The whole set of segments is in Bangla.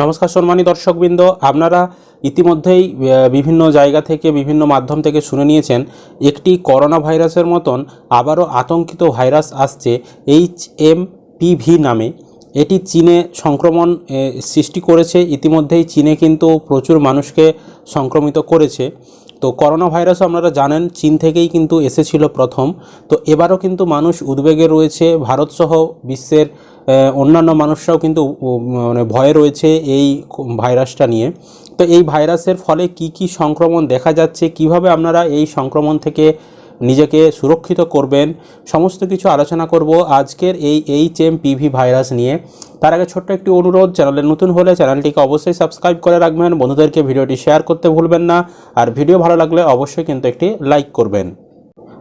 নমস্কার সম্মানী দর্শকবৃন্দ, আপনারা ইতিমধ্যেই বিভিন্ন জায়গা থেকে, বিভিন্ন মাধ্যম থেকে শুনে নিয়েছেন, একটি করোনা ভাইরাসের মতন আবারও আতঙ্কিত ভাইরাস আসছে এইচ এম পিভি নামে। এটি চীনে সংক্রমণ সৃষ্টি করেছে। ইতিমধ্যেই চীনে কিন্তু প্রচুর মানুষকে সংক্রমিত করেছে। তো করোনা ভাইরাস আপনারা জানেন, চীন থেকেই কিন্তু এসেছিল প্রথম। তো এবারও কিন্তু মানুষ উদ্বেগে রয়েছে ভারতসহ বিশ্বের অন্যান্য মানুষরাও কিন্তু মানে ভয়ে রয়েছে এই ভাইরাসটা নিয়ে। তো এই ভাইরাসের ফলে কি কি সংক্রমণ দেখা যাচ্ছে, কীভাবে আপনারা এই সংক্রমণ থেকে নিজেকে সুরক্ষিত করবেন। সমস্ত কিছু আলোচনা করব আজকের এই এইচ এম পিভি ভাইরাস নিয়ে। তার আগে ছোট্ট একটি অনুরোধ, চ্যানেলে নতুন হলে চ্যানেলটিকে অবশ্যই সাবস্ক্রাইব করে রাখবেন। বন্ধুদেরকে ভিডিওটি শেয়ার করতে ভুলবেন না। আর ভিডিও ভালো লাগলে অবশ্যই কিন্তু একটি লাইক করবেন।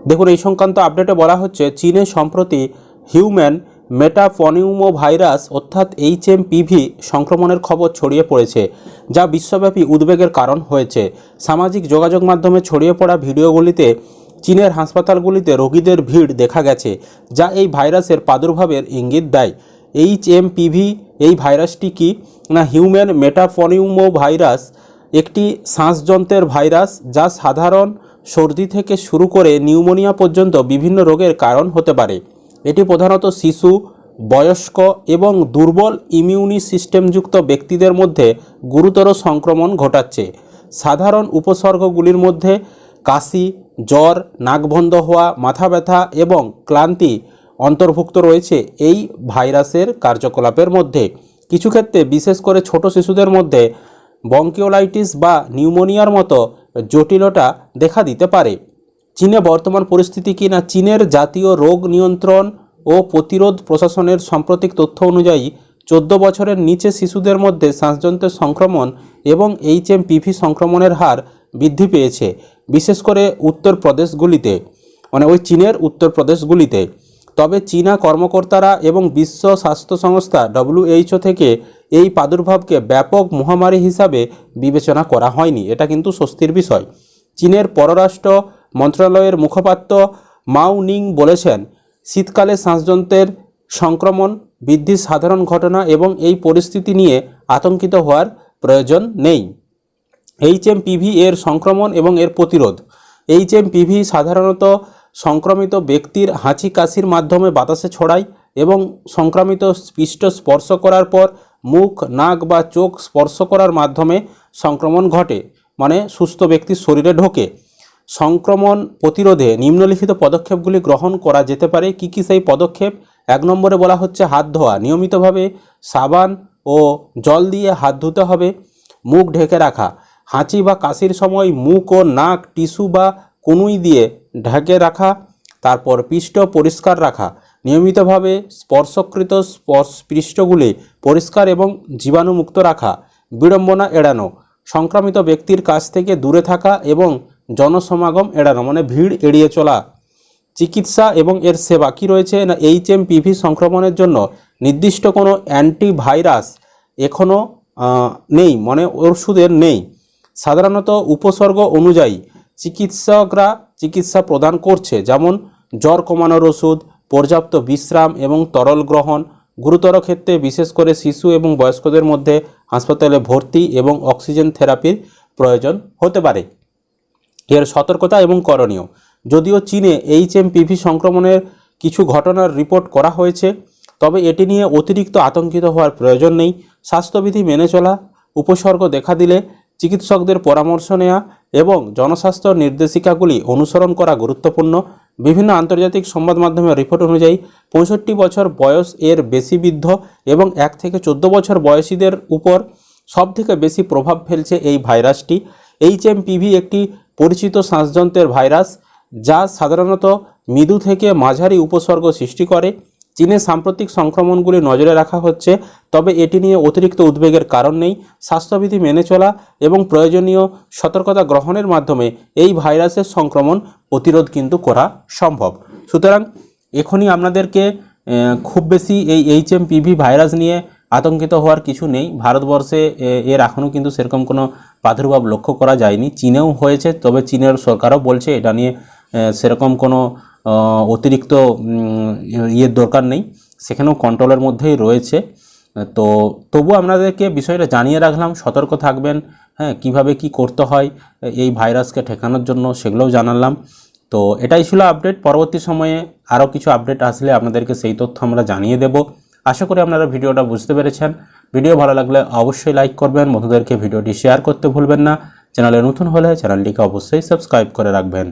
দেখুন, এই সংক্রান্ত আপডেটে বলা হচ্ছে, চীনে সম্প্রতি হিউম্যান মেটাফনিউমো ভাইরাস অর্থাৎ এইচ এম পিভি সংক্রমণের খবর ছড়িয়ে পড়েছে, যা বিশ্বব্যাপী উদ্বেগের কারণ হয়েছে। সামাজিক যোগাযোগ মাধ্যমে ছড়িয়ে পড়া ভিডিওগুলিতে চীনের হাসপাতালগুলিতে রোগীদের ভিড় দেখা গেছে, যা এই ভাইরাসের প্রাদুর্ভাবের ইঙ্গিত দেয়। এইচ এম পিভি এই ভাইরাসটি কি না হিউম্যান মেটাফনিউমো ভাইরাস একটি শ্বাসযন্ত্রের ভাইরাস যা সাধারণ সর্দি থেকে শুরু করে নিউমোনিয়া পর্যন্ত বিভিন্ন রোগের কারণ হতে পারে? এটি প্রধানত শিশু, বয়স্ক এবং দুর্বল ইমিউনি সিস্টেমযুক্ত ব্যক্তিদের মধ্যে গুরুতর সংক্রমণ ঘটাচ্ছে। সাধারণ উপসর্গগুলির মধ্যে কাশি জ্বর নাক বন্ধ হওয়া, মাথা ব্যথা এবং ক্লান্তি অন্তর্ভুক্ত রয়েছে এই ভাইরাসের কার্যকলাপের মধ্যে। কিছু ক্ষেত্রে, বিশেষ করে ছোট শিশুদের মধ্যে বঙ্কিওলাইটিস বা নিউমোনিয়ার মতো জটিলতা দেখা দিতে পারে। চীনে বর্তমান পরিস্থিতি কি না চীনের জাতীয় রোগ নিয়ন্ত্রণ ও প্রতিরোধ প্রশাসনের সাম্প্রতিক তথ্য অনুযায়ী চোদ্দ বছরের নিচে শিশুদের মধ্যে শ্বাসযন্ত্রের সংক্রমণ এবং এইচ এম পিভি সংক্রমণের হার বৃদ্ধি পেয়েছে, বিশেষ করে উত্তরপ্রদেশগুলিতে মানে ওই চীনের উত্তরপ্রদেশগুলিতে তবে চীনা কর্মকর্তারা এবং বিশ্ব স্বাস্থ্য সংস্থা ডব্লিউএইচও থেকে এই প্রাদুর্ভাবকে ব্যাপক মহামারী হিসাবে বিবেচনা করা হয়নি। এটা কিন্তু স্বস্তির বিষয়। চীনের পররাষ্ট্র মন্ত্রণালয়ের মুখপাত্র মাও নিং বলেছেন, শীতকালে শ্বাসযন্ত্রের সংক্রমণ, বৃদ্ধির সাধারণ ঘটনা এবং এই পরিস্থিতি নিয়ে আতঙ্কিত হওয়ার প্রয়োজন নেই। এইচ এম পিভি এর সংক্রমণ এবং এর প্রতিরোধ। এইচ এম পিভি সাধারণত সংক্রমিত ব্যক্তির হাঁচি কাশির মাধ্যমে বাতাসে ছড়ায় এবং সংক্রমিত পৃষ্ঠ স্পর্শ করার পর মুখ, নাক বা চোখ স্পর্শ করার মাধ্যমে সংক্রমণ ঘটে মানে সুস্থ ব্যক্তির শরীরে ঢোকে। সংক্রমণ প্রতিরোধে নিম্নলিখিত পদক্ষেপগুলি গ্রহণ করা যেতে পারে। কী কী সেই পদক্ষেপ? এক নম্বরে বলা হচ্ছে হাত ধোয়া। নিয়মিতভাবে সাবান ও জল দিয়ে হাত ধুতে হবে। মুখ ঢেকে রাখা। হাঁচি বা কাশির সময় মুখ ও নাক টিস্যু বা কনুই দিয়ে ঢেকে রাখা, তারপর পৃষ্ঠ পরিষ্কার রাখা। নিয়মিতভাবে স্পর্শকৃত স্পর্শ পৃষ্ঠগুলি পরিষ্কার এবং জীবাণুমুক্ত রাখা, বিড়ম্বনা এড়ানো, সংক্রমিত ব্যক্তির কাছ থেকে দূরে থাকা এবং জনসমাগম এড়ানো মানে ভিড় এড়িয়ে চলা। চিকিৎসা এবং এর সেবা কি রয়েছে না এইচ এম পিভি সংক্রমণের জন্য নির্দিষ্ট কোনো অ্যান্টিভাইরাস এখনও নেই মানে ওষুধের নেই। সাধারণত উপসর্গ অনুযায়ী চিকিৎসকরা চিকিৎসা প্রদান করছে, যেমন জ্বর কমানোর ওষুধ, পর্যাপ্ত বিশ্রাম এবং তরল গ্রহণ। গুরুতর ক্ষেত্রে বিশেষ করে শিশু এবং বয়স্কদের মধ্যে হাসপাতালে ভর্তি এবং অক্সিজেন থেরাপির প্রয়োজন হতে পারে। এর সতর্কতা এবং করণীয়। যদিও চীনে এইচ এম পিভি সংক্রমণের কিছু ঘটনার রিপোর্ট করা হয়েছে, তবে এটি নিয়ে অতিরিক্ত আতঙ্কিত হওয়ার প্রয়োজন নেই। স্বাস্থ্যবিধি মেনে চলা উপসর্গ দেখা দিলে চিকিৎসকদের পরামর্শ নেওয়া এবং জনস্বাস্থ্য নির্দেশিকাগুলি অনুসরণ করা গুরুত্বপূর্ণ। বিভিন্ন আন্তর্জাতিক সংবাদ মাধ্যমের রিপোর্ট অনুযায়ী পঁয়ষট্টি বছর বয়স এর বেশি বৃদ্ধ এবং এক থেকে চোদ্দ বছর বয়সীদের উপর সবথেকে বেশি প্রভাব ফেলছে এই ভাইরাসটি। এইচ এম পিভি একটি পরিচিত শ্বাসযন্ত্রের ভাইরাস যা সাধারণত মৃদু থেকে মাঝারি উপসর্গ সৃষ্টি করে। চীনে সাম্প্রতিক সংক্রমণগুলি নজরে রাখা হচ্ছে, তবে এটি নিয়ে অতিরিক্ত উদ্বেগের কারণ নেই, স্বাস্থ্যবিধি মেনে চলা এবং প্রয়োজনীয় সতর্কতা গ্রহণের মাধ্যমে এই ভাইরাসের সংক্রমণ প্রতিরোধ কিন্তু করা সম্ভব। সুতরাং এখনই আপনাদেরকে খুব বেশি এই এইচ এম পিভি ভাইরাস নিয়ে আতঙ্কিত হওয়ার কিছু নেই। ভারতবর্ষে এর এখনও কিন্তু সেরকম কোনো প্রাদুর্ভাব লক্ষ্য করা যায়নি। চীনেও হয়েছে, তবে চীনের সরকারও বলছে এটা নিয়ে সেরকম কোনো অতিরিক্ত ইয়ের দরকার নেই। সেখানেও কন্ট্রোলের মধ্যেই রয়েছে। তো তবু আপনাদেরকে বিষয়টা জানিয়ে রাখলাম, সতর্ক থাকবেন হ্যাঁ কীভাবে কি করতে হয়, এই ভাইরাসকে ঠেকানোর জন্য সেগুলোও জানালাম। তো এটাই ছিল আপডেট পরবর্তী সময়ে আরও কিছু আপডেট আসলে আপনাদেরকে সেই তথ্য আমরা জানিয়ে দেব। আশা করি আপনারা ভিডিওটা বুঝতে পেরেছেন। ভিডিও ভালো লাগলে অবশ্যই লাইক করবেন। বন্ধুদেরকে ভিডিওটি শেয়ার করতে ভুলবেন না। চ্যানেলে নতুন হলে চ্যানেলটিকে অবশ্যই সাবস্ক্রাইব করে রাখবেন।